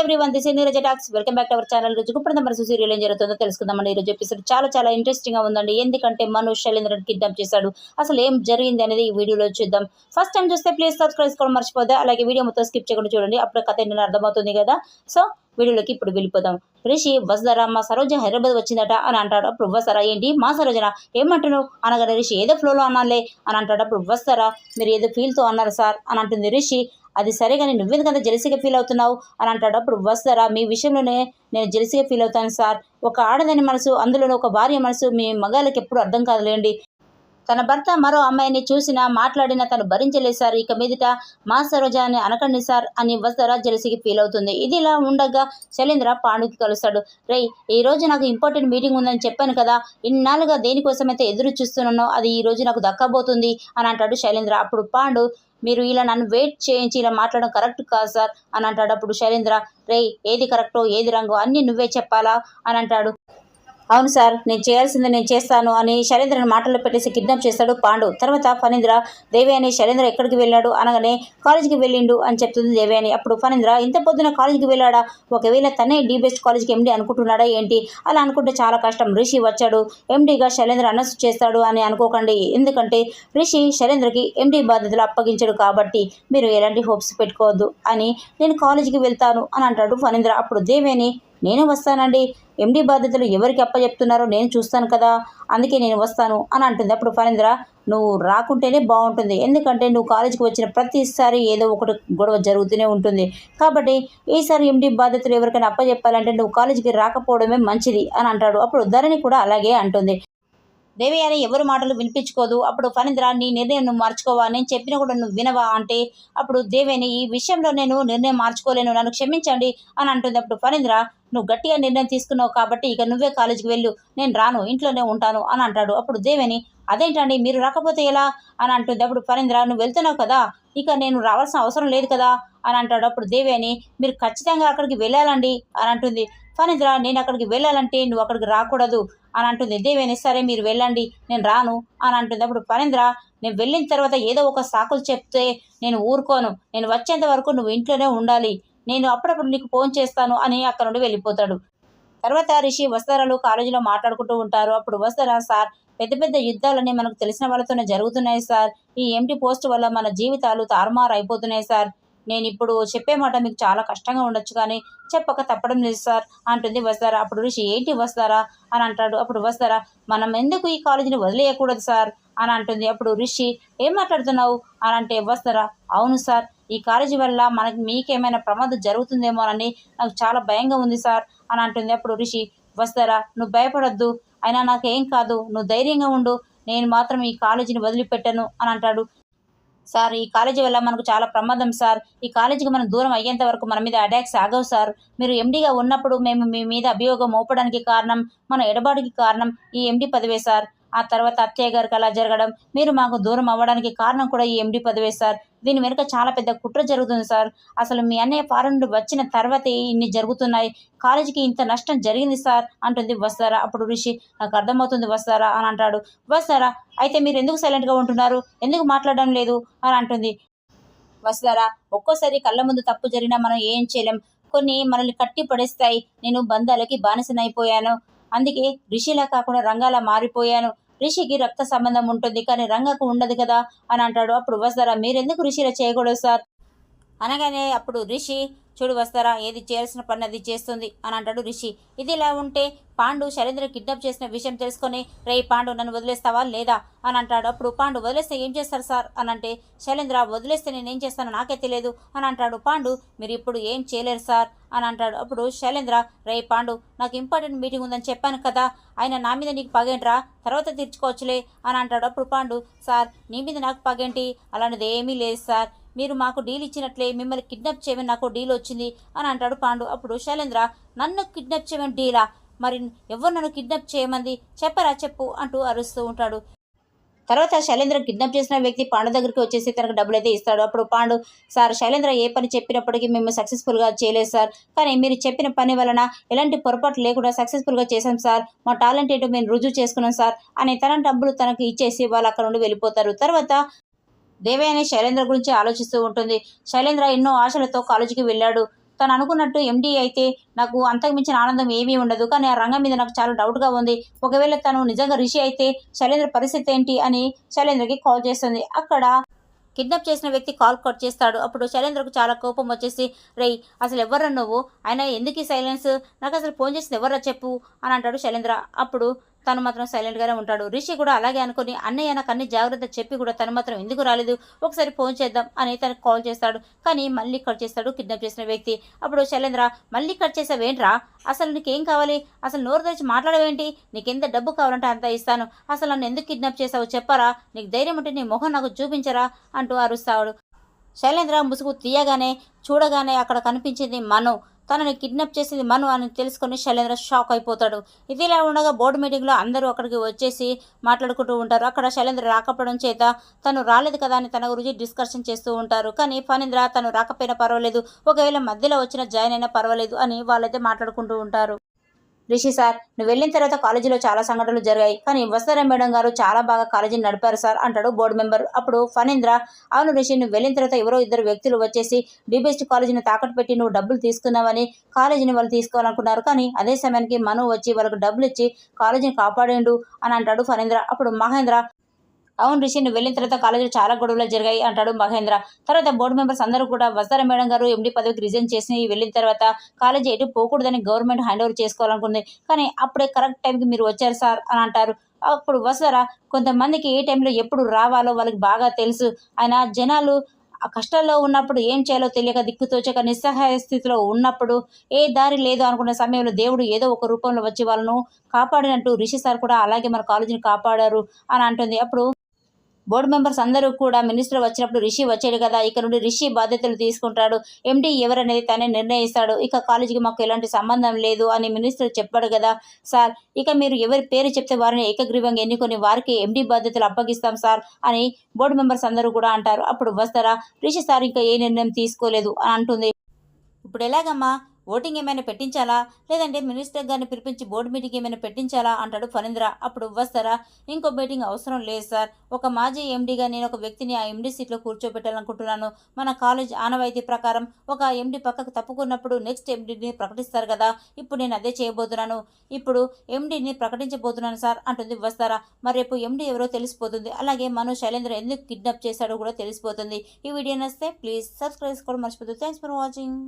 Everyone this Neeraja talks welcome back to our channel రోజు ఇప్పుడు మన సీరియల్ ఏం జరుగుతుందో తెలుసుకుందామని ఈరోజు ఎపిసోడ్ చాలా చాలా ఇంట్రెస్టింగ్గా ఉందండి. ఎందుకంటే మనోజ్ శైలేంద్రని కిడ్నాప్ చేశాడు. అసలు ఏం జరిగింది అనేది ఈ వీడియోలో చూద్దాం. ఫస్ట్ టైం చూస్తే ప్లీజ్ సబ్స్క్రైబ్ చేసుకోవడం మర్చిపోద్దా అలాగే వీడియో మొత్తం స్కిప్ చేయకుండా చూడండి. అప్పుడు కథ నేను అర్థమవుతుంది కదా. సో వీడియోలోకి ఇప్పుడు వెళ్ళిపోదాం. రిషి వస్తారా మా సరోజ హైదరాబాద్ వచ్చిందట అని అంటాడు. అప్పుడు వస్తారా ఏంటి? మా సరోజన? ఏమంటున్నావు? అనగానే రిషి ఏదో ఫ్లోలో అన్నాలే అని అంటాడు. అప్పుడు వస్తారా మీరు ఏదో ఫీల్తో అన్నారు సార్ అని అంటుంది రిషి. అది సరే కానీ నువ్వెందుకంత జెలసీగా ఫీల్ అవుతున్నావు? అని అంటాడు అప్పుడు వస్తారా మీ విషయంలోనే నేను జెలసీగా ఫీల్ అవుతాను సార్. ఒక ఆడదని మనసు అందులోనే ఒక భార్య మనసు మీ మగాళ్ళకి ఎప్పుడు అర్థం కాదులేండి. తన భర్త మరో అమ్మాయిని చూసినా మాట్లాడినా తను భరించలేదు సార్. ఇక మీదట మా సరోజ అని అనకండి సార్ అని వస్తారా జెలసీకి ఫీల్ అవుతుంది. ఇది ఇలా ఉండగా శైలేంద్ర పాండుకి కలుస్తాడు. రేయ్ ఈ రోజు నాకు ఇంపార్టెంట్ మీటింగ్ ఉందని చెప్పాను కదా. ఇన్నాళ్ళుగా దేనికోసమైతే ఎదురు చూస్తున్నానో అది ఈ రోజు నాకు దక్కబోతుంది అని అంటాడు శైలేంద్ర. అప్పుడు పాండు మీరు ఇలా నన్ను వెయిట్ చేయించి ఇలా మాట్లాడడం కరెక్ట్ కాదు సార్ అని అంటాడు. అప్పుడు శైలేంద్ర రేయ్ ఏది కరెక్టో ఏది రంగో అన్నీ నువ్వే చెప్పాలా? అని అంటాడు. అవును సార్ నేను చేయాల్సింది నేను చేస్తాను అని శైలేంద్రని మాటల్లో పెట్టేసి కిడ్నాప్ చేస్తాడు పాండు. తర్వాత ఫణీంద్ర దేవి అని శైలేంద్ర ఎక్కడికి వెళ్ళాడు అనగానే కాలేజీకి వెళ్ళిండు అని చెప్తుంది దేవి అని. అప్పుడు ఫణీంద్ర ఇంత పొద్దున కాలేజీకి వెళ్ళాడా? ఒకవేళ తనే డీ బెస్ట్ కాలేజీకి ఎండి అనుకుంటున్నాడా ఏంటి? అలా అనుకుంటే చాలా కష్టం. రిషి వచ్చాడు. ఎండీగా శైలేంద్ర అనౌన్స్ చేస్తాడు అని అనుకోకండి. ఎందుకంటే రిషి శైలేంద్రకి ఎండి బాధ్యతలు అప్పగించాడు కాబట్టి మీరు ఎలాంటి హోప్స్ పెట్టుకోవద్దు అని నేను కాలేజీకి వెళ్తాను అని అంటాడు ఫణీంద్ర. అప్పుడు దేవేని నేను వస్తానండి. ఎండి బాధ్యతలు ఎవరికి అప్పచెప్తున్నారో నేను చూస్తాను కదా. అందుకే నేను వస్తాను అని అంటుంది. అప్పుడు ఫణీంద్ర నువ్వు రాకుంటేనే బాగుంటుంది. ఎందుకంటే నువ్వు కాలేజీకి వచ్చిన ప్రతిసారి ఏదో ఒకటి గొడవ జరుగుతూనే ఉంటుంది. కాబట్టి ఈసారి ఎండి బాధ్యతలు ఎవరికైనా అప్పచెప్పాలంటే నువ్వు కాలేజీకి రాకపోవడమే మంచిది అని అంటాడు. అప్పుడు ధరణి కూడా అలాగే అంటుంది. రేవయ్య అని ఎవరి మాటలు వినిపించుకోదు. అప్పుడు ఫణీంద్ర నీ నిర్ణయం నువ్వు మార్చుకోవా? నేను చెప్పినా కూడా నువ్వు వినవా అంటే అప్పుడు దేవేని ఈ విషయంలో నేను నిర్ణయం మార్చుకోలేను నన్ను క్షమించండి అని అంటుంది. అప్పుడు ఫణీంద్ర నువ్వు గట్టిగా నిర్ణయం తీసుకున్నావు కాబట్టి ఇక నువ్వే కాలేజీకి వెళ్ళు నేను రాను ఇంట్లోనే ఉంటాను అని అంటాడు. అప్పుడు దేవేని అదేంటండి మీరు రాకపోతే ఎలా? అని అంటుంది. అప్పుడు ఫణీంద్ర నువ్వు వెళ్తున్నావు కదా ఇక నేను రావాల్సిన అవసరం లేదు కదా అని అంటాడు. అప్పుడు దేవేని మీరు ఖచ్చితంగా అక్కడికి వెళ్ళాలండి అని అంటుంది. ఫణీంద్ర నేను అక్కడికి వెళ్ళాలంటే నువ్వు అక్కడికి రాకూడదు అని అంటుంది. దేవేని సరే మీరు వెళ్ళండి నేను రాను అని అంటుంది. అప్పుడు ఫణీంద్ర నేను వెళ్ళిన తర్వాత ఏదో ఒక సాకులు చెప్తే నేను ఊరుకోను. నేను వచ్చేంత వరకు నువ్వు ఇంట్లోనే ఉండాలి. నేను అప్పుడప్పుడు నీకు ఫోన్ చేస్తాను అని అక్కడ నుండి వెళ్ళిపోతాడు. తర్వాత రిషి వస్తారాలు కాలేజీలో మాట్లాడుకుంటూ ఉంటారు. అప్పుడు వస్తారా సార్ పెద్ద పెద్ద యుద్ధాలన్నీ మనకు తెలిసిన వాళ్ళతోనే జరుగుతున్నాయి సార్. ఈ ఎంటీ పోస్ట్ వల్ల మన జీవితాలు తారుమారు అయిపోతున్నాయి సార్. నేను ఇప్పుడు చెప్పే మాట మీకు చాలా కష్టంగా ఉండొచ్చు కానీ చెప్పక తప్పడం లేదు సార్ అంటుంది వస్తారా అప్పుడు ఋషి ఏంటి వస్తారా అని అంటాడు. అప్పుడు వస్తారా మనం ఎందుకు ఈ కాలేజీని వదిలేయకూడదు సార్? అని అంటుంది. అప్పుడు ఋషి ఏం మాట్లాడుతున్నావు? అని అంటే వస్తారా అవును సార్ ఈ కాలేజీ వల్ల మనకి మీకేమైనా ప్రమాదం జరుగుతుందేమోనని నాకు చాలా భయంగా ఉంది సార్. అని అంటుంది. అప్పుడు ఋషి వస్తారా నువ్వు భయపడొద్దు. అయినా నాకేం కాదు. నువ్వు ధైర్యంగా ఉండు. నేను మాత్రం ఈ కాలేజీని వదిలిపెట్టను. అని అంటాడు. సార్ ఈ కాలేజీ వల్ల మనకు చాలా ప్రమాదం సార్. ఈ కాలేజీకి మనం దూరం అయ్యేంత వరకు మన మీద అటాక్స్ ఆగవు సార్. మీరు ఎండీగా ఉన్నప్పుడు మేము మీ మీద అభియోగం మోపడానికి కారణం మన ఎడబాటుకి కారణం ఈ ఎండీ పదవే సార్. ఆ తర్వాత అత్తయ్య గారికి అలా జరగడం మీరు మాకు దూరం అవ్వడానికి కారణం కూడా ఈ ఎండీ పదవే సార్. దీని వెనుక చాలా పెద్ద కుట్ర జరుగుతుంది సార్. అసలు మీ అన్నయ్య ఫారెన్ నుండి వచ్చిన తర్వాతే ఇన్ని జరుగుతున్నాయి. కాలేజీకి ఇంత నష్టం జరిగింది సార్ అంటుంది వస్తారా? అప్పుడు ఋషి నాకు అర్థమవుతుంది వస్తారా అని అంటాడు. వస్తారా? అయితే మీరు ఎందుకు సైలెంట్గా ఉంటున్నారు? ఎందుకు మాట్లాడడం లేదు? అని అంటుంది. వస్తారా? ఒక్కోసారి కళ్ళ ముందు తప్పు జరిగినా మనం ఏం చేయలేం. కొన్ని మనల్ని కట్టి పడేస్తాయి. నేను బంధాలకి బానిసనైపోయాను. అందుకే రిషిలా కాకుండా రంగాలా మారిపోయాను. రిషికి రక్త సంబంధం ఉంటుంది కానీ రంగకు ఉండదు కదా అని అంటాడు. అప్పుడు వస్తారా మీరెందుకు రిషిలా చేయకూడదు సార్? అనగానే అప్పుడు రిషి చూడు వస్తారా ఏది చేయాల్సిన పని అది చేస్తుంది అని అంటాడు రిషి. ఇది ఇలా ఉంటే పాండు శైలేంద్ర కిడ్నాప్ చేసిన విషయం తెలుసుకొని రే పాండు నన్ను వదిలేస్తావా లేదా? అని అంటాడు. అప్పుడు పాండు వదిలేస్తే ఏం చేస్తారు సార్? అని అంటే శైలేంద్ర వదిలేస్తే నేను ఏం చేస్తానో నాకే తెలియదు అని అంటాడు. పాండు మీరు ఇప్పుడు ఏం చేయలేరు సార్? అని అంటాడు. అప్పుడు శైలేంద్ర రే పాండు నాకు ఇంపార్టెంట్ మీటింగ్ ఉందని చెప్పాను కదా ఆయన నా మీద నీకు పగేంట్రా? తర్వాత తీర్చుకోవచ్చులే అని అంటాడు. అప్పుడు పాండు సార్ నీ మీద నాకు పగేంటి? అలాంటిది ఏమీ లేదు సార్ మీరు మాకు డీల్ ఇచ్చినట్లే మిమ్మల్ని కిడ్నాప్ చేయమని నాకు డీల్ వచ్చింది అని అంటాడు పాండు. అప్పుడు శైలేంద్ర నన్ను కిడ్నాప్ చేయమని డీలా? మరి ఎవరు నన్ను కిడ్నాప్ చేయమంది? చెప్పరా చెప్పు అంటూ అరుస్తూ ఉంటాడు. తర్వాత శైలేంద్ర కిడ్నాప్ చేసిన వ్యక్తి పాండు దగ్గరికి వచ్చేసి తనకు డబ్బులు అయితే ఇస్తాడు. అప్పుడు పాండు సార్ శైలేంద్ర ఏ పని చెప్పినప్పటికీ మేము సక్సెస్ఫుల్గా చేయలేదు సార్. కానీ మీరు చెప్పిన పని వలన ఎలాంటి పొరపాటు లేకుండా సక్సెస్ఫుల్గా చేశాం సార్. మా టాలెంట్ ఏంటో మేము రుజువు చేసుకున్నాం సార్ అని తన డబ్బులు తనకు ఇచ్చేసి వాళ్ళు అక్కడ నుండి వెళ్ళిపోతారు. తర్వాత దేవయాని శైలేంద్ర గురించి ఆలోచిస్తూ ఉంటుంది. శైలేంద్ర ఎన్నో ఆశలతో కాలేజీకి వెళ్ళాడు. తను అనుకున్నట్టు ఎండీ అయితే నాకు అంతకు మించిన ఆనందం ఏమీ ఉండదు. కానీ ఆ రంగం మీద నాకు చాలా డౌట్గా ఉంది. ఒకవేళ తను నిజంగా రిషి అయితే శైలేంద్ర పరిస్థితి ఏంటి అని శైలేంద్రకి కాల్ చేస్తుంది. అక్కడ కిడ్నాప్ చేసిన వ్యక్తి కాల్ కట్ చేస్తాడు. అప్పుడు శైలేంద్రకు చాలా కోపం వచ్చేసి రేయ్ అసలు ఎవర్రా నువ్వు? ఆయన ఎందుకు ఈ సైలెన్స్? నాకు అసలు ఫోన్ చేసింది ఎవర్రా చెప్పు అని అంటాడు శైలేంద్ర. అప్పుడు తను మాత్రం సైలెంట్గానే ఉంటాడు. రిషి కూడా అలాగే అనుకుని అన్నయ్య నాకు అన్ని జాగ్రత్త చెప్పి కూడా తను మాత్రం ఎందుకు రాలేదు? ఒకసారి ఫోన్ చేద్దాం అని తనకు కాల్ చేస్తాడు. కానీ మళ్ళీ కట్ చేస్తాడు కిడ్నాప్ చేసిన వ్యక్తి. అప్పుడు శైలేంద్ర మళ్ళీ కట్ చేసావేంట్రా? అసలు నీకేం కావాలి? అసలు నోరు తెరిచి మాట్లాడవేంటి? నీకెంత డబ్బు కావాలంటే అంత ఇస్తాను. అసలు నన్ను ఎందుకు కిడ్నాప్ చేసావు చెప్పరా? నీకు ధైర్యం ఉంటే నీ మొహం నాకు చూపించరా? అంటూ అరుస్తాడు. శైలేంద్ర ముసుగు తీయగానే చూడగానే అక్కడ కనిపించింది మను. తనని కిడ్నాప్ చేసింది మను అని తెలుసుకొని శైలేంద్ర షాక్ అయిపోతాడు. ఇదిలా ఉండగా బోర్డు మీటింగ్లో అందరూ అక్కడికి వచ్చేసి మాట్లాడుకుంటూ ఉంటారు. అక్కడ శైలేంద్ర రాకపోవడం చేత తను రాలేదు కదా అని తన గురించి డిస్కషన్ చేస్తూ ఉంటారు. కానీ ఫణీంద్ర తను రాకపోయినా పర్వాలేదు. ఒకవేళ మధ్యలో వచ్చిన జాయిన్ అయినా పర్వాలేదు అని వాళ్ళైతే మాట్లాడుకుంటూ ఉంటారు. రిషి సార్ నువ్వు వెళ్ళిన తర్వాత కాలేజీలో చాలా సంఘటనలు జరిగాయి. కానీ వస్తారా మేడం గారు చాలా బాగా కాలేజీని నడిపారు సార్ అంటాడు బోర్డు మెంబర్. అప్పుడు ఫణీంద్ర అవును రిషి నువ్వు వెళ్ళిన తర్వాత ఎవరో ఇద్దరు వ్యక్తులు వచ్చేసి డిబెస్ట్ కాలేజీని తాకట్టు పెట్టి నువ్వు డబ్బులు తీసుకున్నావని కాలేజీని వాళ్ళు తీసుకోవాలనుకున్నారు. కానీ అదే సమయానికి మను వచ్చి వాళ్ళకు డబ్బులు ఇచ్చి కాలేజీని కాపాడేండు అని అంటాడు ఫణీంద్ర. అప్పుడు మహేంద్ర అవును రిషి నువ్వు వెళ్ళిన తర్వాత కాలేజీలో చాలా గొడవలు జరిగాయి అంటాడు మహేంద్ర. తర్వాత బోర్డు మెంబర్స్ అందరూ కూడా వస్తారా మేడం గారు? ఎండి పదవికి రిజైన్ చేసి వెళ్ళిన తర్వాత కాలేజీ ఎటు పోకూడదని గవర్నమెంట్ హ్యాండ్ ఓవర్ చేసుకోవాలనుకుంది. కానీ అప్పుడే కరెక్ట్ టైంకి మీరు వచ్చారు సార్ అని అంటారు. అప్పుడు వస్తారా? కొంతమందికి ఏ టైంలో ఎప్పుడు రావాలో వాళ్ళకి బాగా తెలుసు. ఆయన జనాలు ఆ కష్టాల్లో ఉన్నప్పుడు ఏం చేయాలో తెలియక దిక్కుతోచక నిస్సహాయ స్థితిలో ఉన్నప్పుడు ఏ దారి లేదు అనుకున్న సమయంలో దేవుడు ఏదో ఒక రూపంలో వచ్చి వాళ్ళను కాపాడినట్టు రిషి సార్ కూడా అలాగే మన కాలేజీని కాపాడారు అని అంటుంది. అప్పుడు బోర్డు మెంబర్స్ అందరూ కూడా మినిస్టర్ వచ్చినప్పుడు రిషి వచ్చాడు కదా ఇక నుండి రిషి బాధ్యతలు తీసుకుంటాడు. ఎండీ ఎవరనేది తనే నిర్ణయిస్తాడు. ఇక కాలేజీకి మాకు ఎలాంటి సంబంధం లేదు అని మినిస్టర్ చెప్పాడు కదా సార్. ఇక మీరు ఎవరి పేరు చెప్తే వారిని ఏకగ్రీవంగా ఎన్నుకొని వారికి ఎండి బాధ్యతలు అప్పగిస్తాం సార్ అని బోర్డు మెంబర్స్ అందరూ కూడా అంటారు. అప్పుడు వస్తారా? రిషి సార్ ఇంకా ఏ నిర్ణయం తీసుకోలేదు అని అంటుంది. ఇప్పుడు ఎలాగమ్మా? ఓటింగ్ ఏమైనా పెట్టించాలా? లేదంటే మినిస్టర్ గారిని పిలిపించి బోర్డు మీటింగ్ ఏమైనా పెట్టించాలా? అంటాడు ఫణీంద్ర. అప్పుడు వస్తారా? ఇంకో మీటింగ్ అవసరం లేదు సార్. ఒక మాజీ ఎండీగా నేను ఒక వ్యక్తిని ఆ ఎండీ సీట్లో కూర్చోబెట్టాలనుకుంటున్నాను. మన కాలేజ్ ఆనవాయితీ ప్రకారం ఒక ఎండీ పక్కకు తప్పుకున్నప్పుడు నెక్స్ట్ ఎండీని ప్రకటిస్తారు కదా. ఇప్పుడు నేను అదే చేయబోతున్నాను. ఇప్పుడు ఎండీని ప్రకటించబోతున్నాను సార్ అంటుంది వస్తారా. మరి రేపు ఎండీ ఎవరో తెలిసిపోతుంది. అలాగే మను శైలేంద్ర ఎందుకు కిడ్నాప్ చేశాడో కూడా తెలిసిపోతుంది. ఈ వీడియో నస్తే ప్లీజ్ సబ్స్క్రైబ్ చేసుకోవడం మర్చిపోతుంది థ్యాంక్స్ ఫర్ వాచింగ్